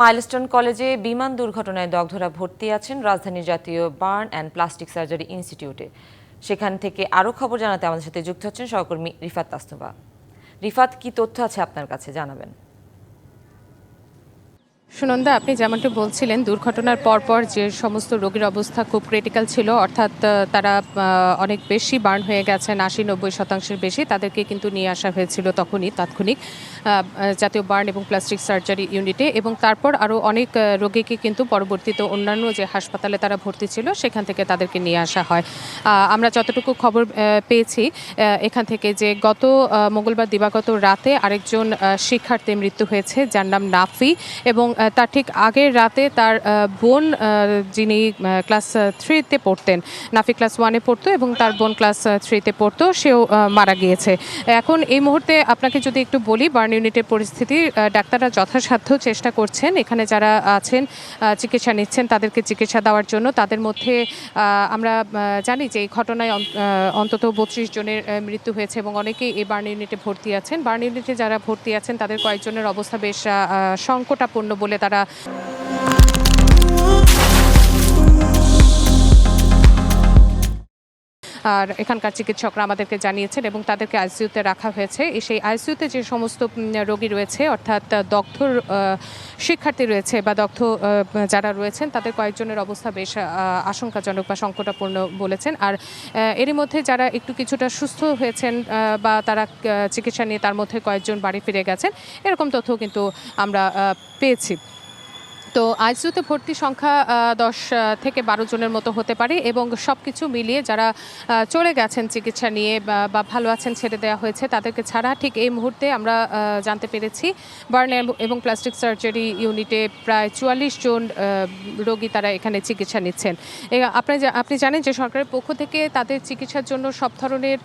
Milestone কলেজে বিমান দুর্ঘটনায় দগ্ধরা ভর্তি আছেন রাজধানীর জাতীয় বার্ন অ্যান্ড প্লাস্টিক সার্জারি ইনস্টিটিউটে। সেখান থেকে আরও খবর জানাতে আমাদের সাথে যুক্ত হচ্ছেন সহকর্মী রিফাত তাস্তবা রিফাত, কি তথ্য আছে আপনার কাছে? জানাবেন। সুনন্দা আপনি যেমনটি বলছিলেন দুর্ঘটনার পরপর যে সমস্ত রোগীর অবস্থা খুব ক্রিটিক্যাল ছিল অর্থাৎ তারা অনেক বেশি বার্ন হয়ে গেছেন আশি নব্বই শতাংশের বেশি তাদেরকে কিন্তু নিয়ে আসা হয়েছিল তখনই তাৎক্ষণিক জাতীয় বার্ন এবং প্লাস্টিক সার্জারি ইউনিটে এবং তারপর আরও অনেক রোগীকে কিন্তু পরবর্তীতে অন্যান্য যে হাসপাতালে তারা ভর্তি ছিল সেখান থেকে তাদেরকে নিয়ে আসা হয়। আমরা যতটুকু খবর পেয়েছি এখান থেকে যে গত মঙ্গলবার দিবাগত রাতে আরেকজন আহ, শিক্ষার্থীর মৃত্যু হয়েছে যার নাম নাফি এবং তার ঠিক আগের রাতে তার বোন যিনি ক্লাস থ্রিতে পড়তেন, নাফি ক্লাস ওয়ানে পড়তো এবং তার বোন ক্লাস থ্রিতে পড়তো, সেও মারা গিয়েছে। এখন এই মুহূর্তে আপনাকে যদি একটু বলি, বার্ন ইউনিটের পরিস্থিতি ডাক্তাররা যথাসাধ্য চেষ্টা করছেন। এখানে যারা আছেন চিকিৎসা নিচ্ছেন, তাদেরকে চিকিৎসা দেওয়ার জন্য। তাদের মধ্যে আমরা জানি যে এই ঘটনায় অন্তত বত্রিশ জনের মৃত্যু হয়েছে এবং অনেকেই এই বার্ন ইউনিটে ভর্তি আছেন। বার্ন ইউনিটে যারা ভর্তি আছেন, তাদের কয়েকজনের অবস্থা বেশ সংকটাপন্ন বলে তারা আর এখানকার চিকিৎসকরা আমাদেরকে জানিয়েছেন এবং তাদেরকে আইসিইউতে রাখা হয়েছে। সেই আইসিইউতে যে সমস্ত রোগী রয়েছে, অর্থাৎ দগ্ধ শিক্ষার্থী রয়েছে বা দগ্ধ যারা রয়েছেন, তাদের কয়েকজনের অবস্থা বেশ আশঙ্কাজনক বা সংকটাপূর্ণ বলেছেন। আর এরই মধ্যে যারা একটু কিছুটা সুস্থ হয়েছেন বা তারা চিকিৎসা নিয়ে তার মধ্যে কয়েকজন বাড়ি ফিরে গেছেন, এরকম তথ্য কিন্তু আমরা পেয়েছি। তো আইসিইউতে ভর্তি সংখ্যা দশ থেকে বারো জনের মতো হতে পারে এবং সব কিছু মিলিয়ে যারা চলে গেছেন চিকিৎসা নিয়ে বা ভালো আছেন ছেড়ে দেওয়া হয়েছে, তাদেরকে ছাড়া ঠিক এই মুহূর্তে আমরা জানতে পেরেছি। বার্ন এবং প্লাস্টিক সার্জারি ইউনিটে প্রায় চুয়াল্লিশ জন রোগী তারা এখানে চিকিৎসা নিচ্ছেন। আপনি আপনি জানেন যে সরকারের পক্ষ থেকে তাদের চিকিৎসার জন্য সব ধরনের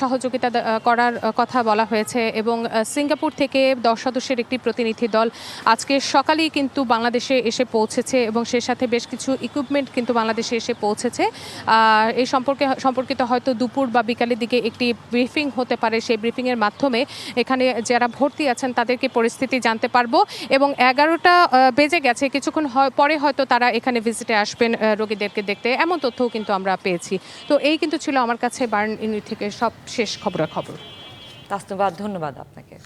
সহযোগিতা করার কথা বলা হয়েছে এবং সিঙ্গাপুর থেকে দশ সদস্যের একটি প্রতিনিধি দল আজকে সকালেই কিন্তু বাংলাদেশে এসে পৌঁছেছে এবং সে সাথে বেশ কিছু ইকুইপমেন্ট কিন্তু বাংলাদেশে এসে পৌঁছেছে। এই সম্পর্কে, সম্পর্কিত হয়তো দুপুর বা বিকালের দিকে একটি ব্রিফিং হতে পারে। সেই ব্রিফিংয়ের মাধ্যমে এখানে যারা ভর্তি আছেন তাদেরকে পরিস্থিতি জানতে পারব এবং এগারোটা বেজে গেছে। কিছুক্ষণ পরে হয়তো তারা এখানে ভিজিটে আসবেন রোগীদেরকে দেখতে। এমন তথ্যও কিন্তু আমরা পেয়েছি। তো এই কিন্তু ছিল আমার কাছে বার্ন ইউনিট থেকে সব শেষ খবরাখবর। তাস্তবা ধন্যবাদ আপনাকে।